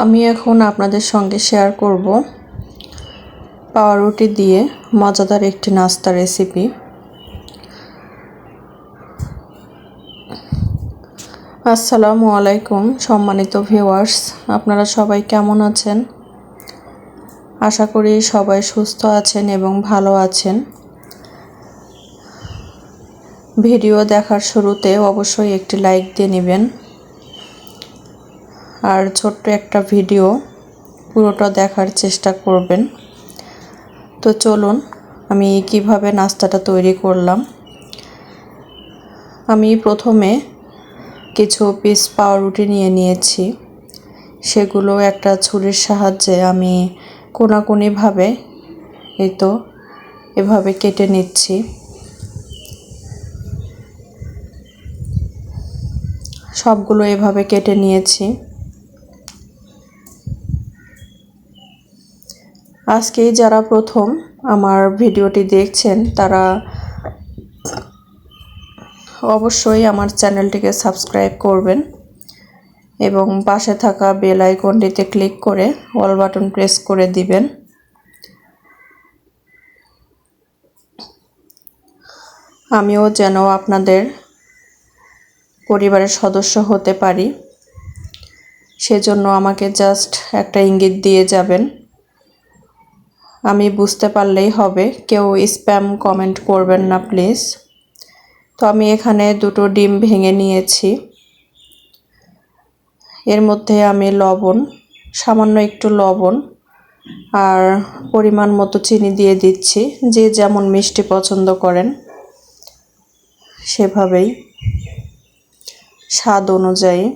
আমি এখন আপনাদের সঙ্গে শেয়ার করব পাউরুটি দিয়ে মজাদার একটি নাস্তা রেসিপি আসসালামু আলাইকুম, সম্মানিত ভিউয়ার্স আপনারা সবাই কেমন আছেন? আশা করি সবাই সুস্থ আছেন এবং ভালো আছেন। ভিডিও দেখার শুরুতে অবশ্যই একটি লাইক দিয়ে নেবেন। আর ছোট্ট একটা ভিডিও, পুরোটা দেখার চেষ্টা করবেন। তো চলুন, আমি কীভাবে নাস্তাটা তৈরি করলাম। আমি প্রথমে কিছু পিস পাউরুটি নিয়ে নিয়েছি। সেগুলো একটা ছুরির সাহায্যে আমি কোনাকুনিভাবে এই তো এভাবে কেটে নিচ্ছি। সবগুলো এভাবে কেটে নিয়েছি। আজকেই যারা প্রথম আমার ভিডিওটি দেখছেন, তারা অবশ্যই আমার চ্যানেলটিকে সাবস্ক্রাইব করবেন এবং পাশে থাকা বেল আইকনটিতে ক্লিক করে অল বাটন প্রেস করে দিবেন। আমিও যেন আপনাদের পরিবারের সদস্য হতে পারি, সেজন্য আমাকে জাস্ট একটা ইঙ্গিত দিয়ে যাবেন। আমি বুঝতে পারলেই হবে। কেউ স্প্যাম কমেন্ট করবেন না, প্লিজ। তো আমি এখানে দুটো ডিম ভেঙে নিয়েছি। এর মধ্যে আমি লবণ, সামান্য একটু লবণ আর পরিমাণ মতো চিনি দিয়ে দিচ্ছি। যে যেমন মিষ্টি পছন্দ করেন, সেভাবেই। স্বাদ অনুযায়ী।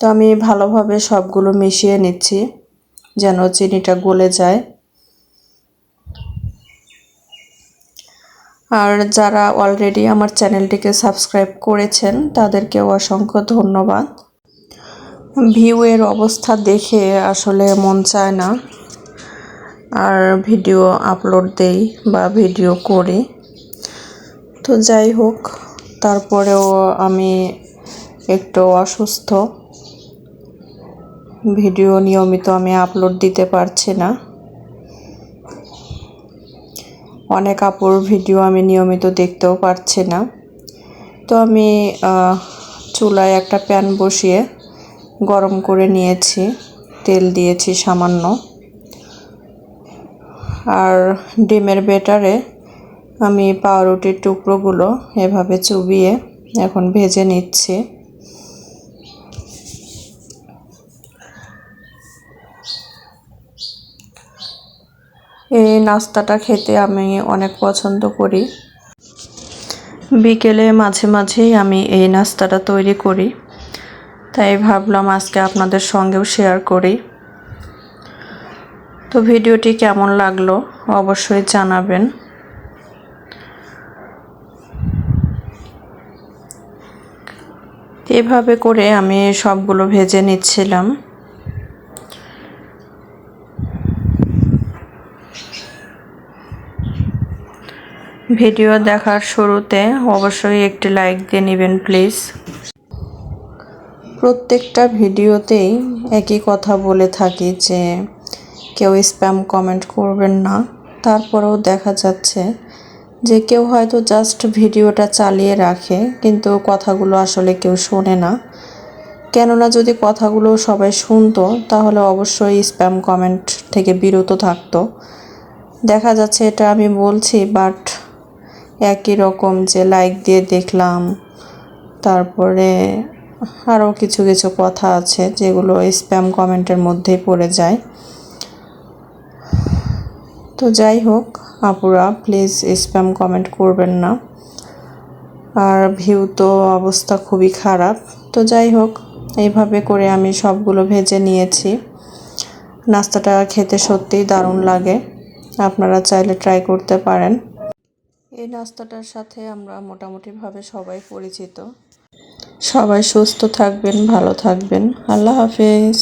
তো আমি ভালোভাবে সবগুলো মিশিয়ে নিচ্ছি। যেন চিনিটা গলে যায়। আর যারা অলরেডি আমার চ্যানেলটিকে সাবস্ক্রাইব করেছেন, তাদেরকেও অসংখ্য ধন্যবাদ। ভিউয়ের অবস্থা দেখে আসলে মন চায় না। আর ভিডিও আপলোড দেই বা ভিডিও করি। তো যাই হোক, তারপরেও আমি একটু অসুস্থ। ভিডিও নিয়মিত আমি আপলোড দিতে পারছি না। অনেক আপুর ভিডিও আমি নিয়মিত দেখতেও পারছি না। তো আমি চুলায় একটা প্যান বসিয়ে গরম করে নিয়েছি। তেল দিয়েছি সামান্য। আর ডিমের বেটারে আমি পাউরুটির টুকরোগুলো এভাবে চুবিয়ে এখন ভেজে নিচ্ছি। এই নাস্তাটা খেতে আমি অনেক পছন্দ করি। বিকেলে মাঝে মাঝেই আমি এই নাস্তাটা তৈরি করি। তাই ভাবলাম আজকে আপনাদের সঙ্গেও শেয়ার করি। তো ভিডিওটি কেমন লাগল অবশ্যই জানাবেন। এভাবে করে আমি সবগুলো ভেজে নিচ্ছিলাম। ভিডিও দেখার শুরুতে অবশ্যই একটি লাইক দিয়ে নেবেন, প্লিজ। প্রত্যেকটা ভিডিওতেই একই কথা বলে থাকি যে কেউ স্প্যাম কমেন্ট করবেন না। তারপরেও দেখা যাচ্ছে যে কেউ হয়তো জাস্ট ভিডিওটা চালিয়ে রাখে, কিন্তু কথাগুলো আসলে কেউ শোনে না। কেননা যদি কথাগুলো সবাই শুনতো, তাহলে অবশ্যই স্প্যাম কমেন্ট থেকে বিরত থাকতো। দেখা যাচ্ছে এটা আমি বলছি, বাট একই রকম যে লাইক দিয়ে দেখলাম। তারপরে আরও কিছু কিছু কথা আছে যেগুলো স্প্যাম কমেন্টের মধ্যেই পড়ে যায়। তো যাই হোক, আপুরা প্লিজ স্প্যাম কমেন্ট করবেন না। আর ভিউ তো অবস্থা খুবই খারাপ। তো যাই হোক, এইভাবে করে আমি সবগুলো ভেজে নিয়েছি। নাস্তাটা খেতে সত্যিই দারুণ লাগে। আপনারা চাইলে ট্রাই করতে পারেন। এই নাস্তাটার সাথে আমরা মোটামুটিভাবে সবাই পরিচিত। সবাই সুস্থ থাকবেন ভালো থাকবেন। আল্লাহ হাফেজ।